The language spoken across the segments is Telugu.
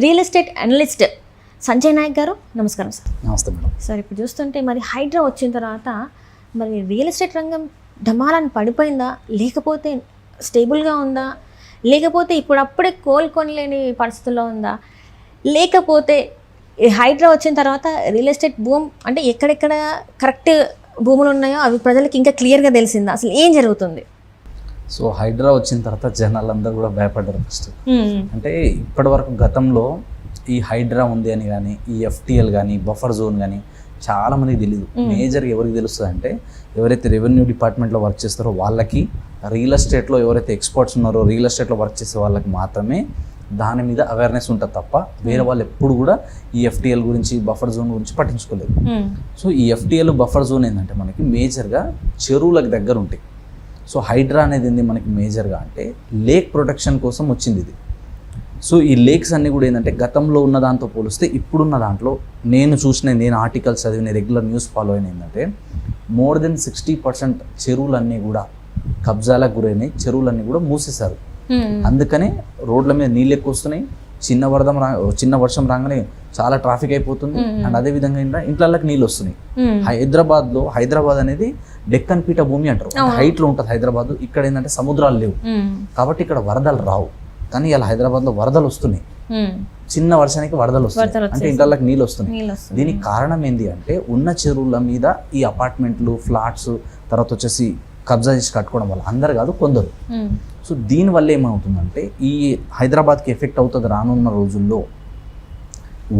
Real estate analyst Sanjay Nayak గారు నమస్కారం సార్. నమస్తే మేడం. సార్ ఇప్పుడు చూస్తుంటే మరి హైడ్రా వచ్చిన తర్వాత మరి రియల్ ఎస్టేట్ రంగం ఢమాలని పడిపోయిందా? లేకపోతే స్టేబుల్గా ఉందా? లేకపోతే ఇప్పుడు అప్పుడే కోలుకొనలేని పరిస్థితుల్లో ఉందా? లేకపోతే హైడ్రా వచ్చిన తర్వాత రియల్ ఎస్టేట్ భూమ్ అంటే ఎక్కడెక్కడ కరెక్ట్ భూములు ఉన్నాయో అవి ప్రజలకు ఇంకా క్లియర్గా తెలిసిందా? అసలు ఏం జరుగుతుంది? సో హైడ్రా వచ్చిన తర్వాత జనాలందరూ కూడా భయపడ్డారు ఫస్ట్ అంటే ఇప్పటి వరకు గతంలో ఈ హైడ్రా ఉంది అని కానీ ఈ ఎఫ్టిఎల్ కానీ బఫర్ జోన్ కానీ చాలా మందికి తెలియదు మేజర్ ఎవరికి తెలుస్తుంది అంటే ఎవరైతే రెవెన్యూ డిపార్ట్మెంట్లో వర్క్ చేస్తారో వాళ్ళకి రియల్ ఎస్టేట్లో ఎవరైతే ఎక్స్పర్ట్స్ ఉన్నారో రియల్ ఎస్టేట్లో వర్క్ చేసే వాళ్ళకి మాత్రమే దాని మీద అవేర్నెస్ ఉంటుంది తప్ప వేరే వాళ్ళు ఎప్పుడు కూడా ఈ ఎఫ్టిఎల్ గురించి బఫర్ జోన్ గురించి పట్టించుకోలేదు. సో ఈ ఎఫ్టిఎల్ బఫర్ జోన్ ఏంటంటే మనకి మేజర్గా చెరువులకు దగ్గర ఉంటాయి. సో హైడ్రా అనేది ఏంది మనకి మేజర్గా అంటే లేక్ ప్రొటెక్షన్ కోసం వచ్చింది ఇది. సో ఈ లేక్స్ అన్నీ కూడా ఏంటంటే గతంలో ఉన్న దాంతో పోలిస్తే ఇప్పుడున్న దాంట్లో నేను చూసిన నేను ఆర్టికల్స్ చదివిన రెగ్యులర్ న్యూస్ ఫాలో అయిన ఏంటంటే మోర్ దెన్ సిక్స్టీ పర్సెంట్ చెరువులన్నీ కూడా కబ్జాలకు గురైనాయి చెరువులన్నీ కూడా మూసేశారు. అందుకనే రోడ్ల మీద నీళ్ళు ఎక్కువ వస్తున్నాయి చిన్న వరదం రా చిన్న వర్షం రాగానే చాలా ట్రాఫిక్ అయిపోతుంది. అండ్ అదే విధంగా ఏంటంటే ఇంట్లోకి నీళ్ళు వస్తున్నాయి. హైదరాబాద్లో హైదరాబాద్ అనేది డెక్కన్ పీఠ భూమి అంటారు. హైట్లో ఉంటుంది హైదరాబాద్. ఇక్కడ ఏంటంటే సముద్రాలు లేవు. కాబట్టి ఇక్కడ వరదలు రావు. కానీ ఇలా హైదరాబాద్లో వరదలు వస్తున్నాయి. చిన్న వర్షానికి వరదలు వస్తున్నాయి. వరదలు అంటే ఇంట్లోకి నీళ్ళు వస్తున్నాయి. దీనికి కారణం ఏంటి అంటే ఉన్న చెరువుల మీద ఈ అపార్ట్మెంట్లు ఫ్లాట్స్ తర్వాత వచ్చేసి కబ్జా చేసి కట్టుకోవడం వల్ల అందరు కాదు కొందరు. సో దీనివల్ల ఏమవుతుందంటే ఈ హైదరాబాద్కి ఎఫెక్ట్ అవుతుంది రానున్న రోజుల్లో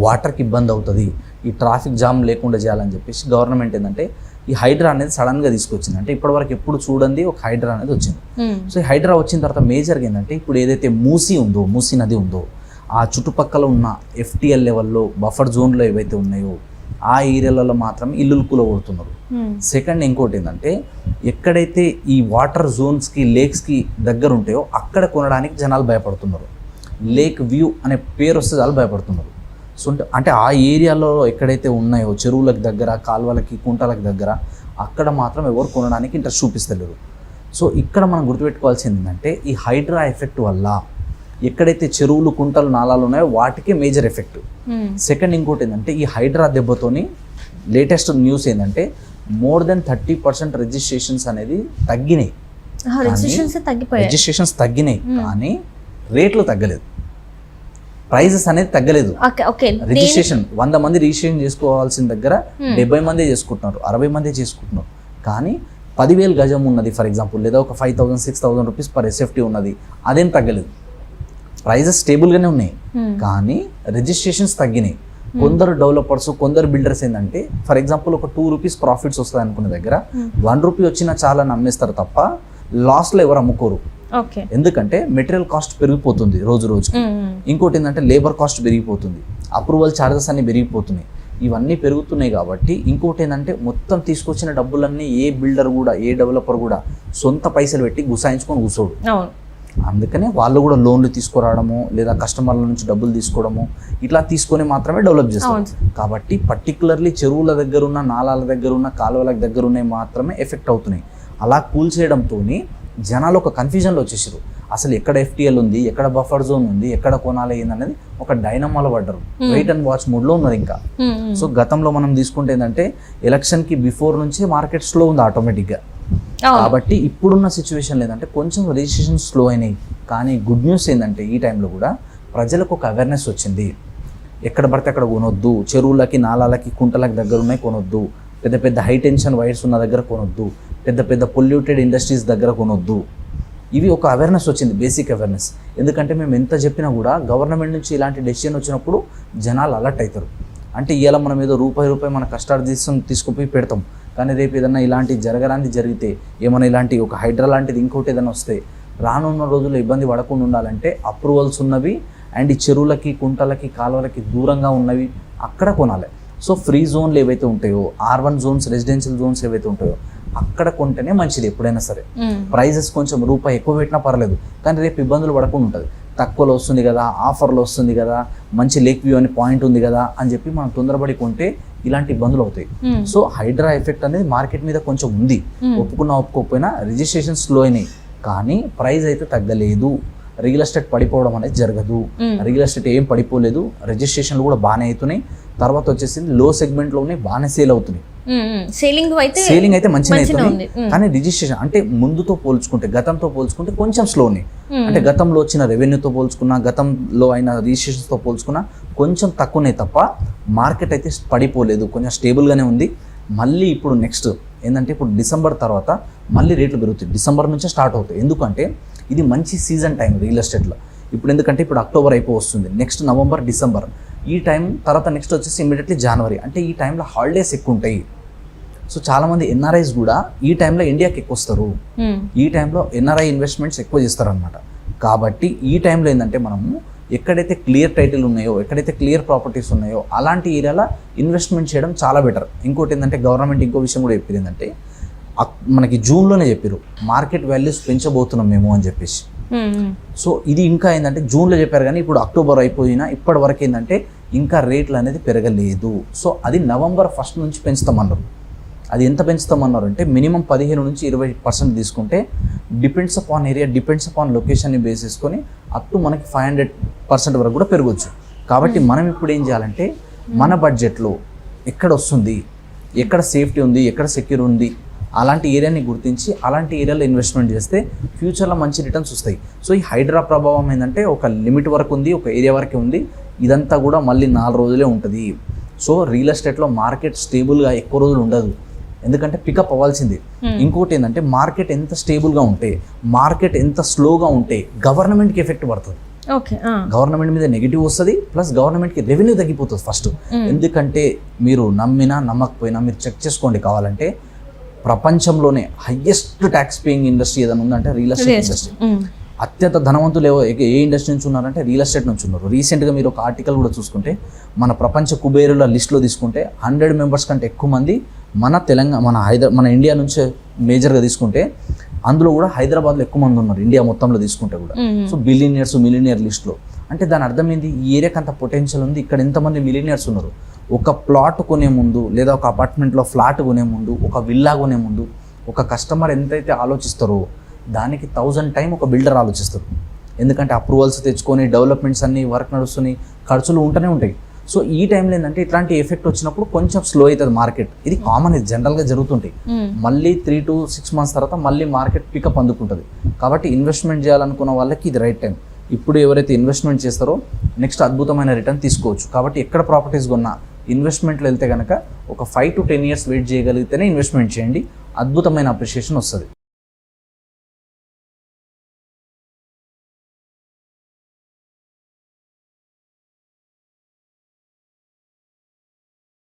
వాటర్కి ఇబ్బంది అవుతుంది ఈ ట్రాఫిక్ జామ్ లేకుండా చేయాలని చెప్పేసి గవర్నమెంట్ ఏంటంటే ఈ హైడ్రా అనేది సడన్గా తీసుకొచ్చింది. అంటే ఇప్పటివరకు ఎప్పుడు చూడండి ఒక హైడ్రా అనేది వచ్చింది. సో ఈ హైడ్రా వచ్చిన తర్వాత మేజర్గా ఏంటంటే ఇప్పుడు ఏదైతే మూసీ ఉందో మూసీ నది ఉందో ఆ చుట్టుపక్కల ఉన్న ఎఫ్టిఎల్ లెవెల్లో బఫర్ జోన్లో ఏవైతే ఉన్నాయో ఆ ఏరియాలలో మాత్రమే ఇల్లులు కూలగొడుతున్నారు. సెకండ్ ఇంకోటి ఏంటంటే ఎక్కడైతే ఈ వాటర్ జోన్స్కి లేక్స్కి దగ్గర ఉంటాయో అక్కడ కొనడానికి జనాలు భయపడుతున్నారు. లేక్ వ్యూ అనే పేరు వస్తే చాలా భయపడుతున్నారు. సో అంటే- ఆ ఏరియాలో ఎక్కడైతే ఉన్నాయో చెరువులకు దగ్గర కాలువలకి కుంటలకు దగ్గర అక్కడ మాత్రం ఎవరు కొనడానికి ఇంట్రెస్ట్ చూపిస్తలేరు. సో ఇక్కడ మనం గుర్తుపెట్టుకోవాల్సింది ఏంటంటే ఈ హైడ్రా ఎఫెక్ట్ వల్ల ఎక్కడైతే చెరువులు కుంటలు నాలాలు ఉన్నాయో వాటికే మేజర్ ఎఫెక్ట్. సెకండ్ ఇంకోటి ఏంటంటే ఈ హైడ్రా దెబ్బతోని లేటెస్ట్ న్యూస్ ఏంటంటే more than thirty percent registrations అనేది తగ్గినాయి. రిజిస్ట్రేషన్స్ తగ్గిపోయాయి. రిజిస్ట్రేషన్స్ తగ్గినాయి. కానీ రేట్లు తగ్గలేదు. ప్రైజెస్ అనేది తగ్గలేదు. రిజిస్ట్రేషన్ వంద మంది రిజిస్ట్రేషన్ చేసుకోవాల్సిన దగ్గర డెబ్బై మందే చేసుకుంటున్నారు అరవై మందే చేసుకుంటున్నారు. కానీ పదివేలు గజం ఉన్నది ఫర్ ఎగ్జాంపుల్ లేదా ఒక five thousand six thousand rupees per SFT ఉన్నది అదేం తగ్గలేదు. ప్రైజెస్ స్టేబుల్గానే ఉన్నాయి. కానీ రిజిస్ట్రేషన్స్ తగ్గినాయి. కొందరు డెవలపర్స్ కొందరు బిల్డర్స్ ఏంటంటే ఫర్ ఎగ్జాంపుల్ ఒక టూ రూపీస్ ప్రాఫిట్స్ వస్తాయి అనుకున్న దగ్గర వన్ రూపీ వచ్చినా చాలా నమ్మేస్తారు తప్ప లాస్ట్లో ఎవరు అమ్ముకోరు. ఎందుకంటే మెటీరియల్ కాస్ట్ పెరిగిపోతుంది రోజు రోజుకి. ఇంకోటి ఏంటంటే లేబర్ కాస్ట్ పెరిగిపోతుంది. అప్రూవల్ ఛార్జెస్ అన్ని పెరిగిపోతున్నాయి. ఇవన్నీ పెరుగుతున్నాయి కాబట్టి ఇంకోటి ఏంటంటే మొత్తం తీసుకొచ్చిన డబ్బులన్నీ ఏ బిల్డర్ కూడా ఏ డెవలపర్ కూడా సొంత పైసలు పెట్టి గుసాయించుకొని కూర్చోడు. అందుకనే వాళ్ళు కూడా లోన్లు తీసుకురావడము లేదా కస్టమర్ల నుంచి డబ్బులు తీసుకోవడము ఇట్లా తీసుకొని మాత్రమే డెవలప్ చేస్తారు. కాబట్టి పర్టికులర్లీ చెరువుల దగ్గర ఉన్న నాలాల దగ్గర ఉన్న కాలువల దగ్గర ఉన్నాయి మాత్రమే ఎఫెక్ట్ అవుతున్నాయి. అలా కూల్చేయడంతో జనాలు ఒక కన్ఫ్యూజన్లో వచ్చేసారు అసలు ఎక్కడ ఎఫ్టిఎల్ ఉంది ఎక్కడ బఫర్ జోన్ ఉంది ఎక్కడ కొనాలి ఏందనేది ఒక డైనమాలో పడ్డారు. వెయిట్ అండ్ వాచ్ మూడ్లో ఉన్నారు ఇంకా. సో గతంలో మనం తీసుకుంటే ఏంటంటే ఎలక్షన్కి బిఫోర్ నుంచి మార్కెట్ స్లో ఉంది ఆటోమేటిక్గా కాబట్టి ఇప్పుడున్న సిచ్యువేషన్ లేదంటే కొంచెం రిజిస్ట్రేషన్ స్లో అయినాయి. కానీ గుడ్ న్యూస్ ఏంటంటే ఈ టైంలో కూడా ప్రజలకు ఒక అవేర్నెస్ వచ్చింది. ఎక్కడ పడితే అక్కడ కొనొద్దు. చెరువులకి నాలాలకి కుంటలకి దగ్గర ఉన్నాయి కొనొద్దు. పెద్ద పెద్ద హై టెన్షన్ వైర్స్ ఉన్న దగ్గర కొనొద్దు. పెద్ద పెద్ద పొల్యూటెడ్ ఇండస్ట్రీస్ దగ్గర కొనొద్దు. ఇవి ఒక అవేర్నెస్ వచ్చింది బేసిక్ అవేర్నెస్ ఎందుకంటే మేము ఎంత చెప్పినా కూడా గవర్నమెంట్ నుంచి ఇలాంటి డెసిషన్ వచ్చినప్పుడు జనాలు అలర్ట్ అవుతారు అంటే ఇవాళ మనం ఏదో రూపాయి రూపాయి మన కష్టాలు తీసుకొని తీసుకుపోయి పెడతాం. కానీ రేపు ఏదైనా ఇలాంటి జరగరాంది జరిగితే ఏమైనా ఇలాంటి ఒక హైడ్రా లాంటిది ఇంకోటి ఏదైనా వస్తే రానున్న రోజుల్లో ఇబ్బంది పడకుండా ఉండాలంటే అప్రూవల్స్ ఉన్నవి అండ్ చెరువులకి కుంటలకి కాలువలకి దూరంగా ఉన్నవి అక్కడ కొనాలి. సో ఫ్రీ జోన్లు ఏవైతే ఉంటాయో R one zones residential zones ఏవైతే ఉంటాయో అక్కడ కొంటేనే మంచిది ఎప్పుడైనా సరే. ప్రైజెస్ కొంచెం రూపాయి ఎక్కువ పెట్టినా పర్లేదు కానీ రేపు ఇబ్బందులు పడకుండా ఉంటుంది. తక్కువలో వస్తుంది కదా ఆఫర్లో వస్తుంది కదా మంచి లేక్ వ్యూ అని పాయింట్ ఉంది కదా అని చెప్పి మనం తొందరపడి కొంటే ఇలాంటి ఇబ్బందులు అవుతాయి. సో హైడ్రా ఎఫెక్ట్ అనేది మార్కెట్ మీద కొంచెం ఉంది. ఒప్పుకున్నా ఒప్పుకోకపోయినా రిజిస్ట్రేషన్ స్లో అయినాయి. కానీ ప్రైస్ అయితే తగ్గలేదు. రియల్ ఎస్టేట్ పడిపోవడం అనేది జరగదు. రియల్ ఎస్టేట్ ఏం పడిపోలేదు. రిజిస్ట్రేషన్లు కూడా బాగానే అవుతున్నాయి. తర్వాత వచ్చేసింది లో సెగ్మెంట్లోనే బాగానే సేల్ అవుతున్నాయి. సేలింగ్ అయితే సేలింగ్ అయితే మంచిగా అవుతుంది. కానీ రిజిస్ట్రేషన్ అంటే ముందుతో పోల్చుకుంటే గతంతో పోల్చుకుంటే కొంచెం స్లోనే. అంటే గతంలో వచ్చిన రెవెన్యూతో పోల్చుకున్నా గతంలో అయిన రిజిస్ట్రేషన్స్తో పోల్చుకున్నా కొంచెం తక్కువనే తప్ప మార్కెట్ అయితే పడిపోలేదు. కొంచెం స్టేబుల్గానే ఉంది. మళ్ళీ ఇప్పుడు నెక్స్ట్ ఏంటంటే ఇప్పుడు డిసెంబర్ తర్వాత మళ్ళీ రేట్లు పెరుగుతాయి. డిసెంబర్ నుంచే స్టార్ట్ అవుతాయి. ఎందుకంటే ఇది మంచి సీజన్ టైం రియల్ ఎస్టేట్లో. ఇప్పుడు ఎందుకంటే ఇప్పుడు అక్టోబర్ అయిపో వస్తుంది. Next November December. ఈ టైం తర్వాత నెక్స్ట్ వచ్చేసి ఇమీడియట్లీ జనవరి. అంటే ఈ టైంలో హాలిడేస్ ఎక్కువ ఉంటాయి సో చాలామంది ఎన్ఆర్ఐస్ కూడా ఈ టైంలో ఇండియాకి ఎక్కువ వస్తారు. ఈ టైంలో ఎన్ఆర్ఐ ఇన్వెస్ట్మెంట్స్ ఎక్కువ చేస్తారనమాట కాబట్టి ఈ టైంలో ఏంటంటే మనము ఎక్కడైతే క్లియర్ టైటిల్ ఉన్నాయో ఎక్కడైతే క్లియర్ ప్రాపర్టీస్ ఉన్నాయో అలాంటి ఏరియాలో ఇన్వెస్ట్మెంట్ చేయడం చాలా బెటర్. ఇంకోటి ఏంటంటే గవర్నమెంట్ ఇంకో విషయం కూడా చెప్పింది ఏంటంటే మనకి జూన్లోనే చెప్పారు మార్కెట్ వాల్యూస్ పెంచబోతున్నాం మేము అని చెప్పేసి. సో ఇది ఇంకా ఏంటంటే జూన్లో చెప్పారు కానీ ఇప్పుడు అక్టోబర్ అయిపోయినా ఇప్పటి వరకు ఏంటంటే ఇంకా రేట్లు అనేది పెరగలేదు. సో అది నవంబర్ ఫస్ట్ నుంచి పెంచుతామన్నారు. అది ఎంత పెంచుతామన్నారు అంటే మినిమం పదిహేను నుంచి ఇరవై పర్సెంట్ తీసుకుంటే depends upon area depends upon లొకేషన్ని base చేసుకొని అప్ టు మనకి ఫైవ్ హండ్రెడ్ పర్సెంట్ వరకు కూడా పెరగవచ్చు కాబట్టి మనం ఇప్పుడు ఏం చేయాలంటే మన బడ్జెట్లో ఎక్కడ వస్తుంది ఎక్కడ సేఫ్టీ ఉంది ఎక్కడ సెక్యూర్ ఉంది అలాంటి ఏరియాని గుర్తించి అలాంటి ఏరియాలో ఇన్వెస్ట్మెంట్ చేస్తే ఫ్యూచర్లో మంచి రిటర్న్స్ వస్తాయి. సో ఈ హైడ్రా ప్రభావం ఏంటంటే ఒక లిమిట్ వరకు ఉంది ఒక ఏరియా వరకే ఉంది. ఇదంతా కూడా మళ్ళీ నాలుగు రోజులే ఉంటుంది. సో రియల్ ఎస్టేట్లో మార్కెట్ స్టేబుల్గా ఎక్కువ రోజులు ఉండదు. ఎందుకంటే పికప్ అవ్వాల్సిందే. ఇంకోటి ఏంటంటే మార్కెట్ ఎంత స్టేబుల్గా ఉంటే మార్కెట్ ఎంత స్లోగా ఉంటే గవర్నమెంట్కి ఎఫెక్ట్ పడుతుంది. గవర్నమెంట్ మీద నెగిటివ్ వస్తుంది ప్లస్ గవర్నమెంట్కి రెవెన్యూ తగ్గిపోతుంది ఫస్ట్ ఎందుకంటే మీరు నమ్మినా నమ్మకపోయినా మీరు చెక్ చేసుకోండి కావాలంటే ప్రపంచంలోనే హయ్యెస్ట్ ట్యాక్స్ పేయింగ్ ఇండస్ట్రీ ఏదైనా ఉందంటే రియల్ ఎస్టేట్ ఇండస్ట్రీ. అత్యంత ధనవంతులు ఏ- ఏ ఇండస్ట్రీ నుంచి ఉన్నారంటే రియల్ ఎస్టేట్ నుంచి ఉన్నారు. రీసెంట్గా మీరు ఒక ఆర్టికల్ కూడా చూసుకుంటే మన ప్రపంచ కుబేరుల లిస్ట్లో తీసుకుంటే హండ్రెడ్ మెంబర్స్ కంటే ఎక్కువ మంది మన తెలంగాణ మన హైదరా మన ఇండియా నుంచే మేజర్గా తీసుకుంటే అందులో కూడా హైదరాబాద్లో ఎక్కువ మంది ఉన్నారు ఇండియా మొత్తంలో తీసుకుంటే కూడా. సో బిలినియర్స్ మిలినియర్ లిస్ట్లో అంటే దాని అర్థం ఏంది? ఈ ఏరియాకి అంత పొటెన్షియల్ ఉంది ఇక్కడ ఎంతమంది మిలినియర్స్ ఉన్నారు. ఒక ప్లాట్ కొనే ముందు లేదా ఒక అపార్ట్మెంట్లో ఫ్లాట్ కొనే ముందు ఒక విల్లా కొనే ముందు ఒక కస్టమర్ ఎంతైతే ఆలోచిస్తారో దానికి థౌజండ్ టైం ఒక బిల్డర్ ఆలోచిస్తారు. ఎందుకంటే అప్రూవల్స్ తెచ్చుకొని డెవలప్మెంట్స్ అన్ని వర్క్ నడుస్తున్నాయి ఖర్చులు ఉంటూనే ఉంటాయి. సో ఈ టైంలో ఏంటంటే ఇట్లాంటి ఎఫెక్ట్ వచ్చినప్పుడు కొంచెం స్లో అవుతుంది మార్కెట్. ఇది కామన్ ఇది జనరల్గా జరుగుతుంటాయి. మళ్ళీ త్రీ టు సిక్స్ మంత్స్ తర్వాత మళ్ళీ మార్కెట్ పికప్ అందుకుంటుంది. కాబట్టి ఇన్వెస్ట్మెంట్ చేయాలనుకున్న వాళ్ళకి ఇది రైట్ టైం. ఇప్పుడు ఎవరైతే ఇన్వెస్ట్మెంట్ చేస్తారో నెక్స్ట్ అద్భుతమైన రిటర్న్ తీసుకోవచ్చు. కాబట్టి ఎక్కడ ప్రాపర్టీస్ కొన్నా ఇన్వెస్ట్మెంట్లో వెళ్తే కనుక ఒక five to ten years wait చేయగలిగితేనే investment చేయండి. అద్భుతమైన అప్రిషియేషన్ వస్తుంది.